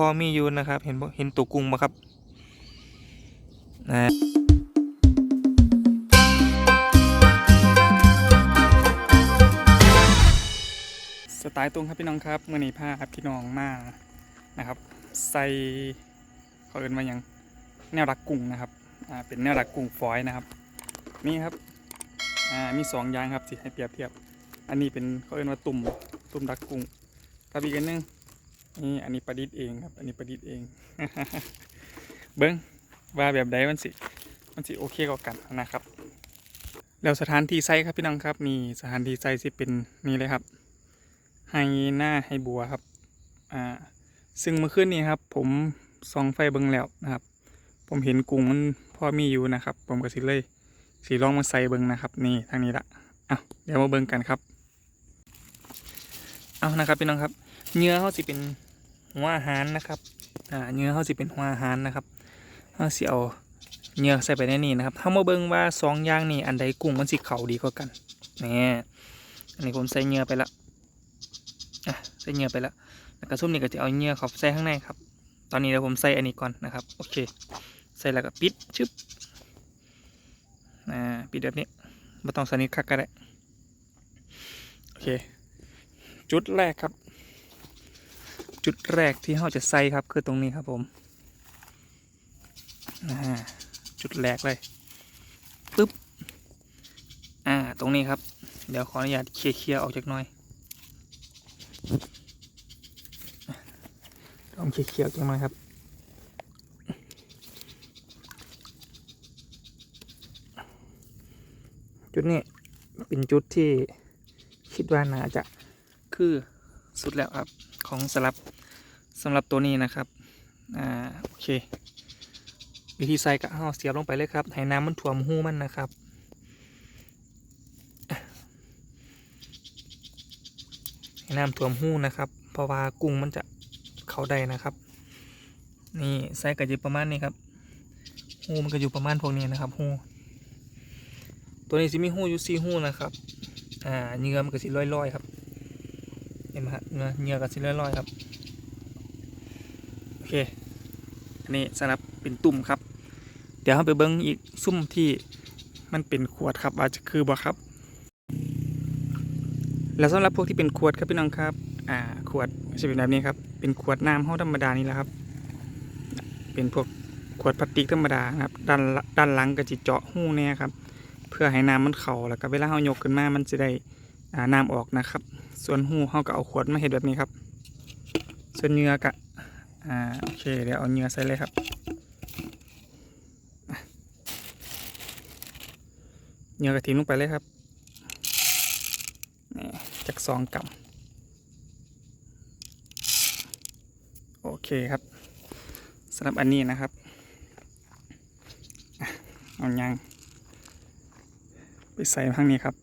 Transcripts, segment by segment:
พอมีอยู่นะครับ เห็นเห็นตัวกุ้งบ่ครับนะสไตล์ตรงครับพี่น้องครับมื่อนี้พาครับพี่น้องมานะครับ ใส่เขาเอินมาอย่างแนวรักกุ้งนะครับอ่าเป็นแนวรักกุ้งฝอยนะครับ นี่ครับอ่ามีสองอย่างครับสิให้เปรียบเทียบ อันนี้เป็นเขาเอินว่าตุ่มตุ่มรักกุ้งกับอีกอันนึง นี่อันนี้ประดิษฐ์เองครับ อันนี้ประดิษฐ์เอง เบิ้งว่าแบบใดมันสิ มันสิโอเคกว่ากันนะครับ แล้วสถานที่ใส่ครับพี่น้องครับนี่สถานที่ใส่สิเป็นนี่เลยครับไฮหน้าไฮบัวครับ อ่า ซึ่งเมื่อคืนนี้ครับ ผมส่องไฟเบิ้งแล้วนะครับ ผมเห็นกุ้งมันพอมีอยู่นะครับ ผมก็สิเลยสีลองมาใส่เบิ้งนะครับ นี่ทางนี้ละอะเดี๋ยวมาเบิ้งกันครับ เอานะครับพี่น้องครับเนื้อเขาสิเป็น หัวหารนะครับอ่าเนื้อเขาสิเป็นหัวหารนะครับเขาสิเอาเนื้อใส่ไปในนี้นะครับเขามาเบิ้งว่าสองอย่างนี้อันใดกุ้งมันสิเข่าดีกว่ากันนี่อันนี้ผมใส่เนื้อไปละอะใส่เนื้อไปละแล้วก็ซุ่มนี่ก็จะเอาเนื้อเขาใส่ข้างในครับ ตอนนี้เดี๋ยวผมใส่อันนี้ก่อนนะครับโอเค ใส่แล้วก็ปิดชึบอ่าปิดแบบนี้ไม่ต้องสนิทคักก็ได้โอเค จุดแรกครับ จุดแรกที่เราจะใส่ครับคือตรงนี้ครับผมอ่าจุดแรกเลยปึ๊บอ่าตรงนี้ครับ เดี๋ยวขออนุญาตเคลียร์ๆออกจากหน่อยต้องเคลียร์ๆออกจากหน่อยครับจุดนี้เป็นจุดที่คิดว่าน่าจะคือสุดแล้วครับ ของสลับำหรับตัวนี้นะครับอ่าโอเค วิธีใส่ก็เอาเสียบลงไปเลยครับให้น้ำมันท่วมหูมันนะครับให้น้ำท่วมหูนะครับ เพราะว่ากุ้งมันจะเข้าได้นะครับ นี่ใส่กระจิประมาณนี้ครับหูมันก็อยู่ประมาณพวกนี้นะครับหูตัวนี้สิมีหูอยู่สี่หูนะครับ อ่าเนื้อมันก็สิลอยๆครับ เห็นไหมฮะเนื้อเนื้อก็สิลอยๆครับ เคอันนี้สำหรับเป็นตุ่มครับ เดี๋ยวเราไปเบิ้งอีกซุ่มที่มันเป็นขวดครับอาจจะคือบ่ครับ แล้วสำหรับพวกที่เป็นขวดครับพี่น้องครับ อ่าขวดจะเป็นแบบนี้ครับเป็นขวดน้ำห้องธรรมดานี่แหละครับ เป็นพวกขวดพลาสติกธรรมดาครับด้านด้านหลังก็จะเจาะหูเนี่ยครับ เพื่อให้น้ำมันเข่าแล้วก็เวลาเรายกขึ้นมามันจะได้อ่าน้ำออกนะครับ ส่วนหูเขาก็เอาขวดมาเห็ดแบบนี้ครับ ส่วนเนื้อกะ อ่าโอเคเดี๋ยวเอาเนื้อใส่เลยครับเนื้อกระถิ่นลงไปเลยครับนี่จากสองกำโอเคครับสำหรับอันนี้นะครับเอายางไปใส่ข้างนี้ครับ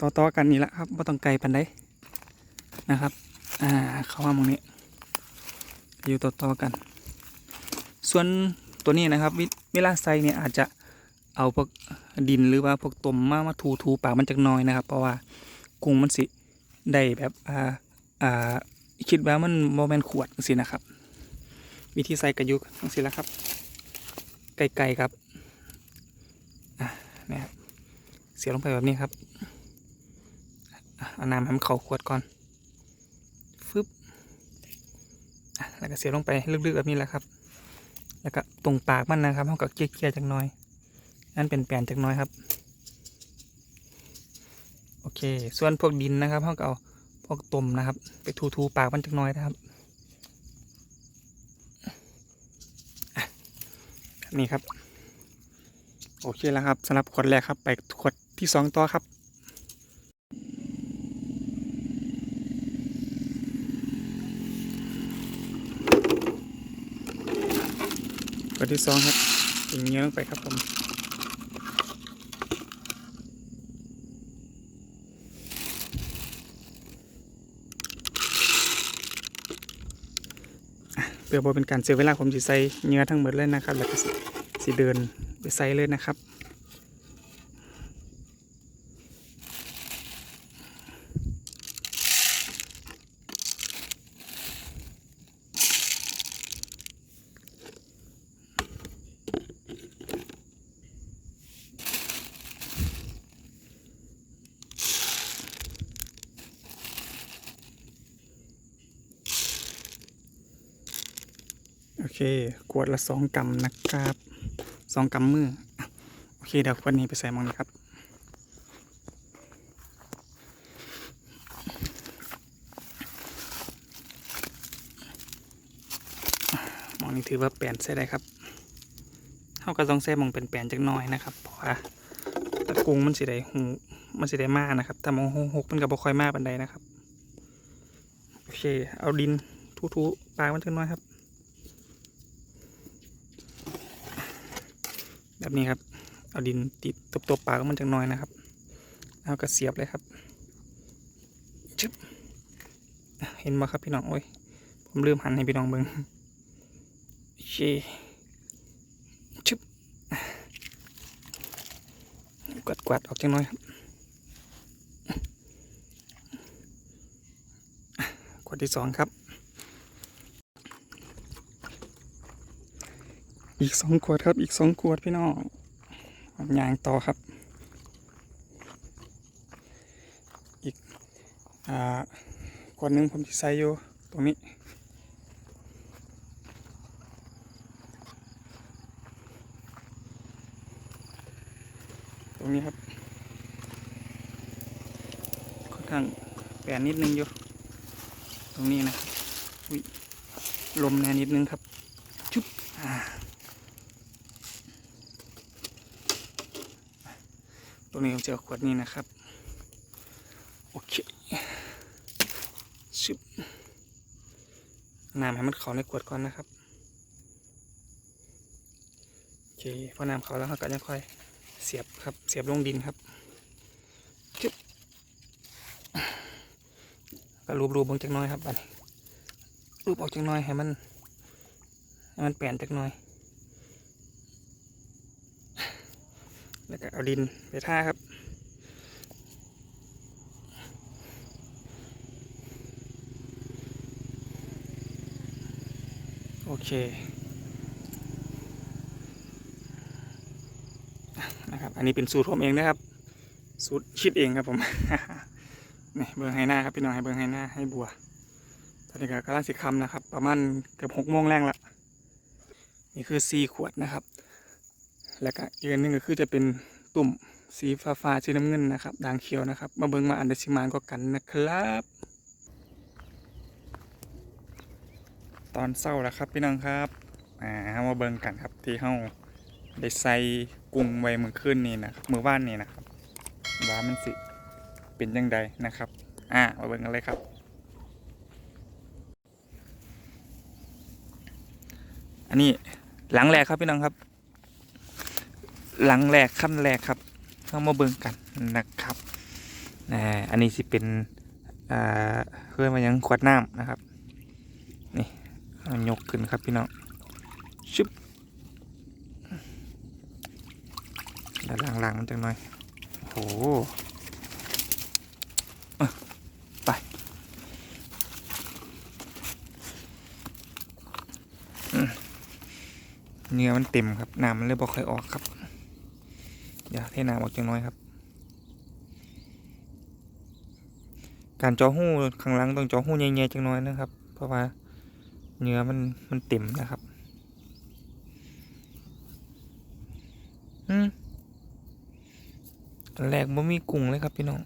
ต่อๆกันนี่แหละครับไม่ต้องไกลปันได้นะครับ อ่า เข้ามาตรงนี้ อยู่ต่อๆกัน ส่วนตัวนี้นะครับเวลาใส่เนี่ยอาจจะเอาพวกดินหรือว่าพวกตมมามาถูถูๆปากมันจักน้อยนะครับ เพราะว่ากุ้งมันสิได้แบบอ่าอ่าคิดว่ามันโมเมนขวดสินะครับ วิธีใส่กระยุกสิละครับ ไกลๆครับนะครับเสียบลงไปแบบนี้ครับอะเอาน้ำให้มันเข้าขวดก่อน ฟึบอะ แล้วก็เสียบลงไปลึกๆแบบนี้แหละครับ แล้วก็ตรงปากมันนะครับเขาก็เกลี่ยๆจากน้อย นั่นเป็นแปลนจากน้อยครับ โอเค ส่วนพวกดินนะครับเขาก็เอาพวกตุ่มนะครับ ไปทูๆปากมันจากน้อยนะครับอะแบบนี่ครับ โอเคแล้วครับสำหรับขวดแรกครับ ไปขวดที่สองต่อครับ ขวด ที่สองครับยิงเงี้ยลงไปครับผมเพื่อบ่เป็นการเสียเวลาผมจะใส่เนื้อทั้งหมดเลยนะครับแล้วก็สิสิเดินไปใส่เลยนะครับ เคขวดละสองกรัมนะครับสองกรัมมือโอเคเดี๋ยวขวดนี้ไปใส่มองนี้ครับมองนี้ถือว่าแปลนใส่ได้ครับเขาก็ต้องใส่มองเป็นแปลนจักหน่อยนะครับเพราะว่าตะกุงมันสิได้หูมันสิได้มากนะครับแต่มองหกมันก็บ่คอยมากปันใดนะครับ โอเค เอาดินทูๆปลายมันจักหน่อยครับ แบบนี้ครับเอาดินติดตบๆปากมันจักหน่อยนะครับแล้วก็เสียบเลยครับชึบเห็นไหมครับพี่น้องโอ้ยผมลืมหันให้พี่น้องเบิงโอเคชึบกวาดกวาดออกจังน้อยครับขวดที่สองครับ อีกสองขวดครับ อีกสองขวดพี่น้องยางต่อครับ อีกอ่าขวดหนึ่งผมจะใส่อยู่ตรงนี้ตรงนี้ครับค่อนข้างแปรนิดนึงอยู่ ตรงนี้นะลมแน่นิดนึงครับ ชุบอ่า รงนี้ผมจะเอาขวดนี้นะครับ โอเคชุบน้ำให้มันเข้าในขวดก่อนนะครับโอเคพอน้ำเข้าแล้วเราก็จะค่อยเสียบครับ เสียบลงดินครับจึ๊บก็รูปรูปเบางจักน้อยครับบัดนี้รูปออกจักน้อยให้มันให้มันแปลนจักน้อย แล้วก็เอาดินไปท่าครับ โอเคนะครับ อันนี้เป็นสูตรผมเองนะครับ สูตรคิดเองครับผม นี่เบิ้งให้หน้าครับพี่น้องให้เบิ้งให้หน้าให้บัว ตอนนี้ก็กำลังสิคำนะครับ ประมาณเกือบหกโมงแรงละ นี่คือสี่ขวดนะครับ แล้วก็อีกอันนึงก็คือจะเป็นตุ่มสีฟ้าฟ้าๆสีน้ำเงินนะครับด่างเขียวนะครับ มาเบิ้งมาอันเดซิมานก็กันนะครับ ตอนเศร้าแล้วครับพี่น้องครับอ่ามาเบิ้งกันครับที่เฮาได้ใส่กุ้งไว้มือขึ้นนี่นะครับมือว่านนี่นะครับว่ามันสิเป็นยังไงนะครับ อ่ามาเบิ่งกันเลยครับอันนี้หลังแรกครับพี่น้องครับ หลังแรกขั้นแรกครับเข้ามาเบิ่งกันนะครับอ่อันนี้สิเป็นอ่าเคยมายังขวดน้ำนะครับนี่ยกขึ้นครับพี่น้องชึบแล้วล้างๆมันจังหน่อยโอ้โหไปเนื้อมันเต็มครับน้ำมันเลยบ่ค่อยออกครับ เดี๋ยวเทน้ำออกจังน้อยครับ การจอหู้ข้างหลังต้องจอหู้ใหญ่ๆจังน้อยนะครับ เพราะว่าเนื้อมันมันเต็มนะครับ อืมตอนแรกบ่มีกุ้งเลยครับพี่น้อง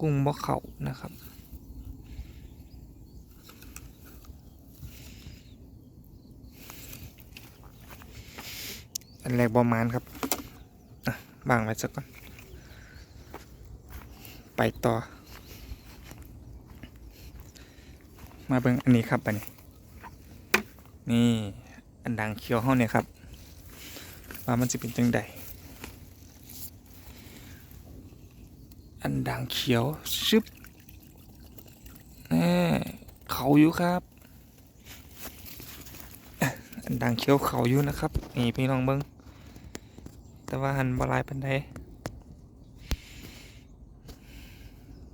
กุ้งบ่เขานะครับ อันแรกบ่มานครับบางไว้สักก่อน ไปต่อ มาเบิ่งอันนี้ครับอันนี้ นี่อันดังเขียวเฮาเนี่ยครับ ว่ามันจะเป็นจังใดอันด่างเขียวชึบแน่เขาอยู่ครับอันด่างเขียวเขาอยู่นะครับ นี่พี่น้องเบิ้ง แต่ว่าหันบลายปันได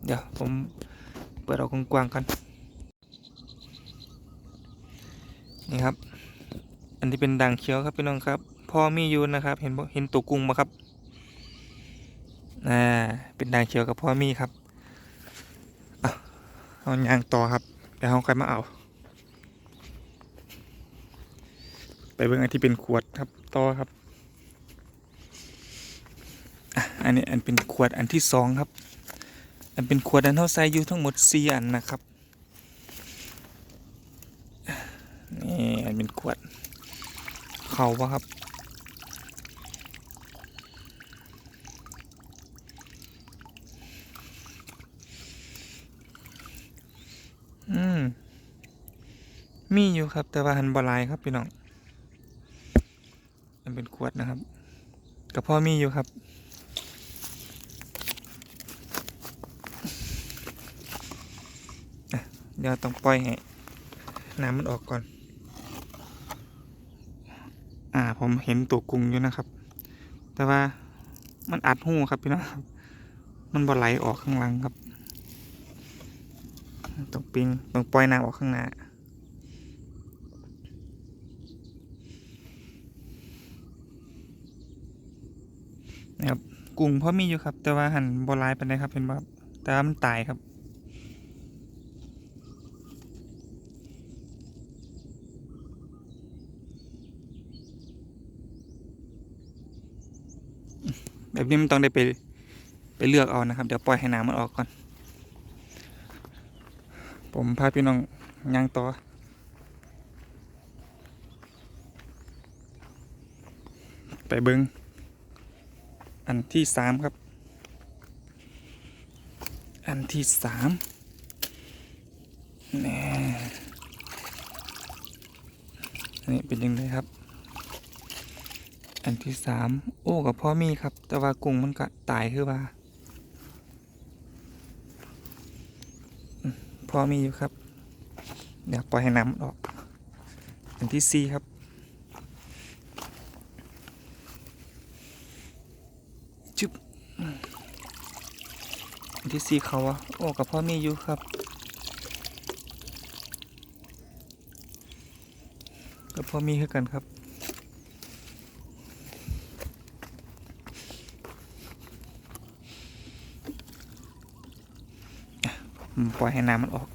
เดี๋ยวผมเปิดออกกว้างกันนี่ครับ อันที่เป็นด่างเขียวครับพี่น้องครับพ่อมีอยู่นะครับ เห็นเห็นตัวกุ้งมาครับอ่าเป็นด่างเขียวกับพ่อมีครับเอายางต่อครับเดี๋ยวเขาใครมาเอา ไปเบื้องอันที่เป็นขวดครับต่อครับ อันนี้อันเป็นขวดอันที่สองครับ อันเป็นขวดอันเท่าไซอยู่ทั้งหมดสี่อันนะครับนี่อันเป็นขวด เขาวะครับอืมมีอยู่ครับ แต่ว่าหันบลายครับพี่น้องมันเป็นขวดนะครับกับพ่อมีอยู่ครับ อะเดี๋ยวต้องปล่อยให้น้ำมันออกก่อน อ่าผมเห็นตัวกุ้งอยู่นะครับ แต่ว่ามันอัดหูครับพี่น้องครับมันบ่ไหลออกข้างหลังครับต้องปิงต้องปล่อยน้ำออกข้างหน้านะครับกุ้งพอมีอยู่ครับ แต่ว่าหันบอลายไปเลยครับเห็นว่าแต่ว่ามันตายครับ แบบนี้มันต้องได้ไปไปเลือกเอานะครับ เดี๋ยวปล่อยให้น้ำมันออกก่อน ผมพาพี่น้องย่างต่อไปเบิงอันที่สามครับ อันที่สามแน่นี่เป็นยังไงครับ อันที่สามโอ้กับพ่อมีครับ แต่ว่ากุ้งมันก็ตายคือว่าพ่อมีอยู่ครับ เดี๋ยวปล่อยให้น้ำออก อันที่สี่ครับจึ๊บอันที่สี่เขาอะโอ้กับพ่อมีอยู่ครับกับพ่อมีคือกันครับ อะผม ปล่อยให้น้ำมันออก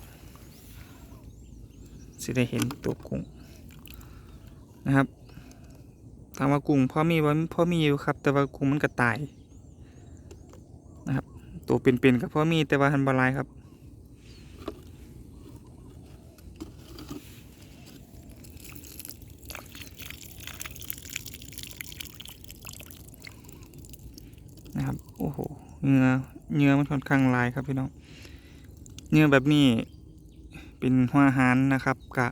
สิได้เห็นตัวกุ้งนะครับถามว่ากุ้งพ่อมีว่พ่อมีอยู่ครับ แต่ว่ากุ้งมันก็ตายนะครับ ตัวเป็นๆกับพ่อมีแต่ว่าหันบลายครับนะครับโอ้โหเนื้อเนื้อมันค่อนข้างลายครับพี่น้อง เนื้อแบบนี้เป็นหัวหารนะครับกะ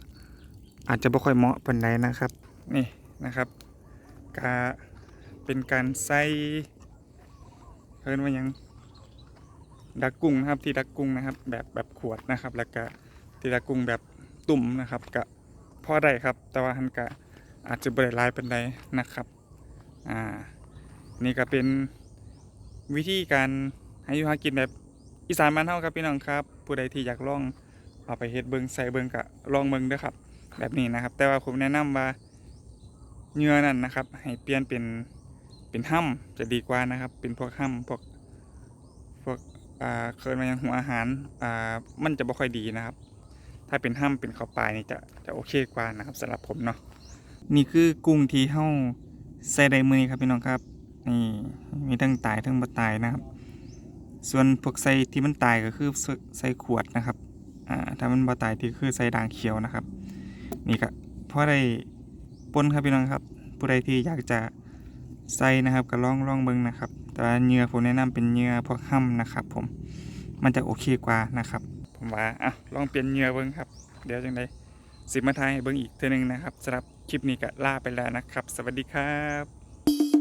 อาจจะไม่ค่อยเหมาะปานใดนะครับ นี่นะครับกะเป็นการใส่เพิ่นว่ายังดักกุ้งนะครับที่ดักกุ้งนะครับ แบบแบบขวดนะครับ แล้วก็ที่ดักกุ้งแบบตุ่มนะครับกะพอได้ครับ แต่ว่าหันกะอาจจะบริลายเป็นใดนะครับอ่านี่ก็เป็นวิธีการให้อยู่หากินแบบอีสานบ้านเฮาครับพี่น้องครับ ผู้ใดที่อยากลองเอาไปเฮ็ดเบิงใส่เบิงกะลองเบิงเด้อครับ แบบนี้นะครับ แต่ว่าผมแนะนำว่าเหงื่อนั่นนะครับ ให้เปลี่ยนเป็นเป็นห้ำจะดีกว่านะครับ เป็นพวกห้ำพวกพวกอ่าเคยมายังหัวอาหารอ่ามันจะบ่ค่อยดีนะครับ ถ้าเป็นห้ำเป็นข้าวปลายนี่จะจะโอเคกว่านะครับสำหรับผมเนาะนี่คือกุ้งที่เฮาใส่ได้มือนี้ครับพี่น้องครับนี่มีทั้งตายทั้งบ่ตายนะครับ ส่วนพวกใส่ที่มันตายก็คือใส่ขวดนะครับอ่าถ้ามันบ่ตายที่คือใส่ด่างเขียวนะครับ นี่ก็เพอได้ปนครับพี่น้องครับ ผู้ใดที่อยากจะใส่นะครับก็ลองลองเบิ่งนะครับ แต่ว่าเหงื่อผมแนะนำเป็นเหงื่อพวกห้ำนะครับ ผมมันจะโอเคกว่านะครับ ผมว่าอะลองเปลี่ยนเหงื่อเบิ่งครับ เดี๋ยวจังไดสิมาทายให้เบิ่งอีกเทื่อนึงนะครับสำหรับคลิปนี้ก็ลาไปแล้วนะครับ สวัสดีครับ